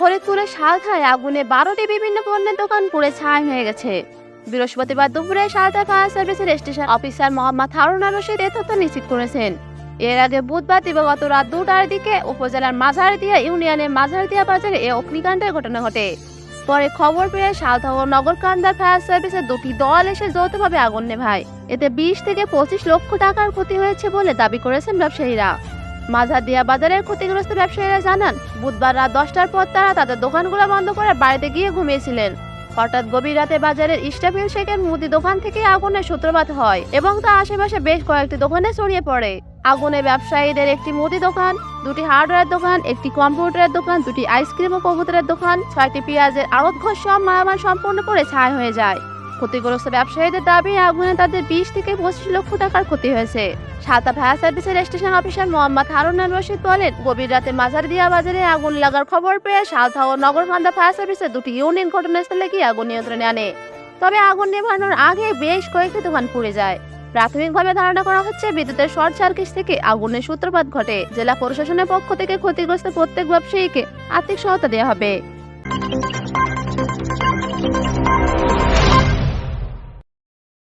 ফরিদপুরের সালথায় আগুনে বারোটি বিভিন্ন পণ্যের দোকান পুড়ে ছাই হয়ে গেছে। বৃহস্পতিবার দুপুরে সালথা ফায়ার সার্ভিসের স্টেশন অফিসার মোহাম্মদ হারুন রশিদ এ তথ্য নিশ্চিত করেছেন। এর আগে বুধবার দিবাগত রাত দুটার দিকে উপজেলার মাঝারদিয়া ইউনিয়নের মাঝারদিয়া বাজারে এ অগ্নিকাণ্ডের ঘটনা ঘটে। পরে খবর পেয়ে সালথা ও নগরকান্দার ফায়ার সার্ভিসের দুটি দল এসে যৌথভাবে আগুন নেভায়। এতে বিশ থেকে পঁচিশ লক্ষ টাকার ক্ষতি হয়েছে বলে দাবি করেছেন ব্যবসায়ীরা। মাঝারদিয়া বাজারের ক্ষতিগ্রস্ত ব্যবসায়ীরা জানান, বুধবার রাত দশটার পর তারা তাদের দোকানগুলো বন্ধ করে বাড়িতে গিয়ে ঘুমিয়েছিলেন। হঠাৎ গভীর রাতে বাজারের ইস্টাফিল শেখের মুদি দোকান থেকে আগুনের সূত্রপাত হয় এবং তা আশেপাশে বেশ কয়েকটি দোকানে ছড়িয়ে পড়ে। আগুনে ব্যবসায়ীদের একটি মুদি দোকান, দুটি হার্ডওয়্যার দোকান, একটি কম্পিউটারের দোকান, দুটি আইসক্রিম ও কবুতরের দোকান, ছয়টি পেঁয়াজের আড়ত ঘর সব মালামাল সম্পূর্ণ করে ছাই হয়ে যায়। ক্ষতিগ্রস্ত ব্যবসায়ীদের দাবি, আগুনে তাদের বিশ থেকে পঁচিশ লক্ষ টাকার ক্ষতি হয়েছে। সাতা ফায়ার সার্ভিসের স্টেশন অফিসার মোহাম্মদ হারুন রশিদ বলেন, গভীর রাতে মাঝারদিয়া বাজারে আগুন লাগার খবর পেয়ে সালথা ও নগরকান্দা ফায়ার সার্ভিসের দুটি ইউনিট ঘটনাস্থলে গিয়ে আগুন নিয়ন্ত্রণে আনে। তবে আগুন নেভানোর আগে বেশ কয়েকটি দোকান পুড়ে যায়। প্রাথমিকভাবে ধারণা করা হচ্ছে, বিদ্যুতের শর্ট সার্কিট থেকে আগুনের সূত্রপাত ঘটে। জেলা প্রশাসনের পক্ষ থেকে ক্ষতিগ্রস্ত প্রত্যেক ব্যবসায়ীকে আর্থিক সহায়তা দেওয়া হবে।